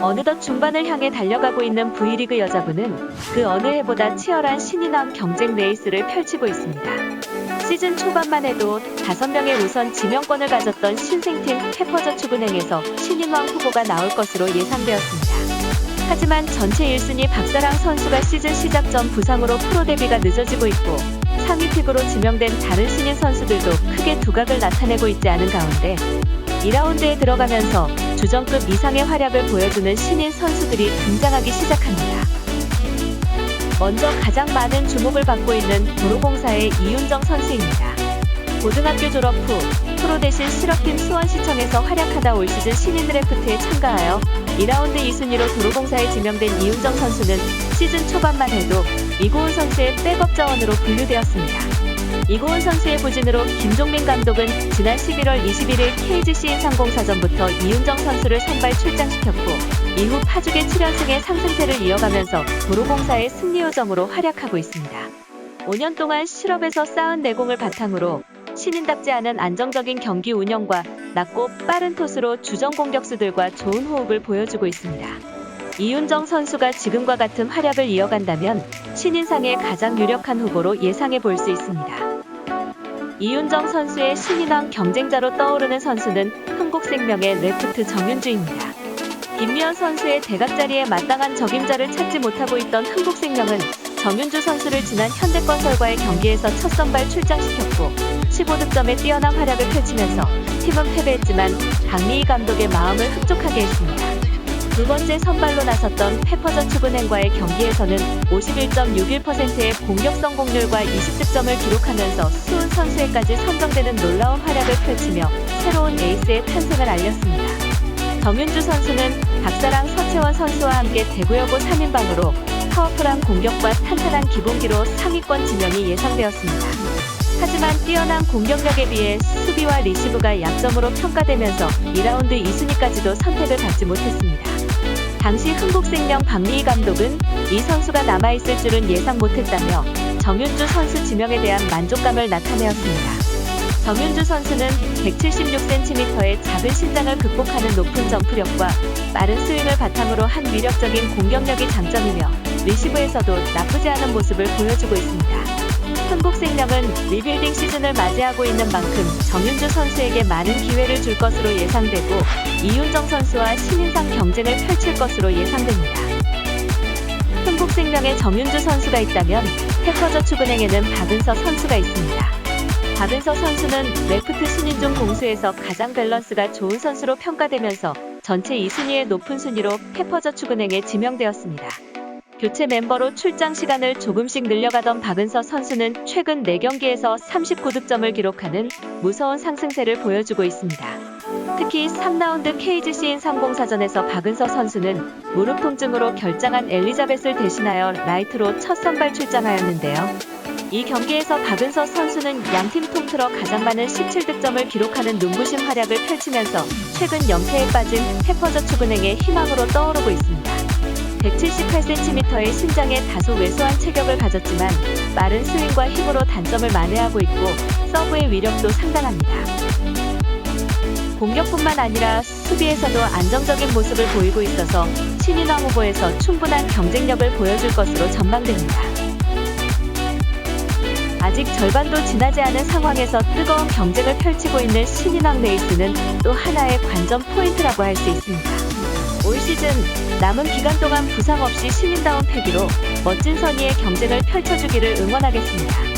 어느덧 중반을 향해 달려가고 있는 V리그 여자부는 그 어느 해보다 치열한 신인왕 경쟁 레이스를 펼치고 있습니다. 시즌 초반만 해도 5명의 우선 지명권을 가졌던 신생팀 페퍼저축은행에서 신인왕 후보가 나올 것으로 예상되었습니다. 하지만 전체 1순위 박사랑 선수가 시즌 시작 전 부상으로 프로 데뷔가 늦어지고 있고 상위 픽으로 지명된 다른 신인 선수들도 크게 두각을 나타내고 있지 않은 가운데 2라운드에 들어가면서 주전급 이상의 활약을 보여주는 신인 선수들이 등장하기 시작합니다. 먼저 가장 많은 주목을 받고 있는 도로공사의 이윤정 선수입니다. 고등학교 졸업 후 프로 대신 실업팀 수원시청에서 활약하다 올 시즌 신인 드래프트에 참가하여 2라운드 2순위로 도로공사에 지명된 이윤정 선수는 시즌 초반만 해도 이고은 선수의 백업 자원으로 분류되었습니다. 이고은 선수의 부진으로 김종민 감독은 지난 11월 21일 KGC 인상공사전부터 이윤정 선수를 선발 출장시켰고 이후 파죽의 7연승의 상승세를 이어가면서 도로공사의 승리 요정으로 활약하고 있습니다. 5년 동안 실업에서 쌓은 내공을 바탕으로 신인답지 않은 안정적인 경기 운영과 낮고 빠른 토스로 주전 공격수들과 좋은 호흡을 보여주고 있습니다. 이윤정 선수가 지금과 같은 활약을 이어간다면 신인상의 가장 유력한 후보로 예상해 볼 수 있습니다. 이윤정 선수의 신인왕 경쟁자로 떠오르는 선수는 흥국생명의 레프트 정윤주입니다. 김미연 선수의 대각 자리에 마땅한 적임자를 찾지 못하고 있던 흥국생명은 정윤주 선수를 지난 현대건설과의 경기에서 첫 선발 출장시켰고 15득점의 뛰어난 활약을 펼치면서 팀은 패배했지만 강미희 감독의 마음을 흡족하게 했습니다. 두 번째 선발로 나섰던 페퍼저축은행과의 경기에서는 51.61%의 공격 성공률과 20득점을 기록하면서 수훈 선수에까지 선정되는 놀라운 활약을 펼치며 새로운 에이스의 탄생을 알렸습니다. 정윤주 선수는 박사랑 서채원 선수와 함께 대구여고 3인방으로 파워풀한 공격과 탄탄한 기본기로 상위권 지명이 예상되었습니다. 하지만 뛰어난 공격력에 비해 수비와 리시브가 약점으로 평가되면서 2라운드 2순위까지도 선택을 받지 못했습니다. 당시 흥국생명 박미희 감독은 이 선수가 남아있을 줄은 예상 못했다며 정윤주 선수 지명에 대한 만족감을 나타내었습니다. 정윤주 선수는 176cm의 작은 신장을 극복하는 높은 점프력과 빠른 스윙을 바탕으로 한 위력적인 공격력이 장점이며 리시브에서도 나쁘지 않은 모습을 보여주고 있습니다. 한국 생명은 리빌딩 시즌을 맞이하고 있는 만큼 정윤주 선수에게 많은 기회를 줄 것으로 예상되고 이윤정 선수와 신인상 경쟁을 펼칠 것으로 예상됩니다. 한국생명에 정윤주 선수가 있다면 페퍼저축은행에는 박은서 선수가 있습니다. 박은서 선수는 레프트 신인중 공수에서 가장 밸런스가 좋은 선수로 평가되면서 전체 2순위의 높은 순위로 페퍼저축은행에 지명되었습니다. 교체 멤버로 출장 시간을 조금씩 늘려가던 박은서 선수는 최근 4경기에서 39득점을 기록하는 무서운 상승세를 보여주고 있습니다. 특히 3라운드 KGC인 상공사전에서 박은서 선수는 무릎 통증으로 결장한 엘리자벳을 대신하여 라이트로 첫 선발 출장하였는데요. 이 경기에서 박은서 선수는 양팀 통틀어 가장 많은 17득점을 기록하는 눈부신 활약을 펼치면서 최근 연패에 빠진 페퍼저축은행의 희망으로 떠오르고 있습니다. 178cm의 신장에 다소 왜소한 체격을 가졌지만 빠른 스윙과 힘으로 단점을 만회하고 있고 서브의 위력도 상당합니다. 공격뿐만 아니라 수비에서도 안정적인 모습을 보이고 있어서 신인왕 후보에서 충분한 경쟁력을 보여줄 것으로 전망됩니다. 아직 절반도 지나지 않은 상황에서 뜨거운 경쟁을 펼치고 있는 신인왕 레이스는 또 하나의 관전 포인트라고 할 수 있습니다. 올 시즌 남은 기간 동안 부상 없이 신인다운 패기로 멋진 선의의 경쟁을 펼쳐주기를 응원하겠습니다.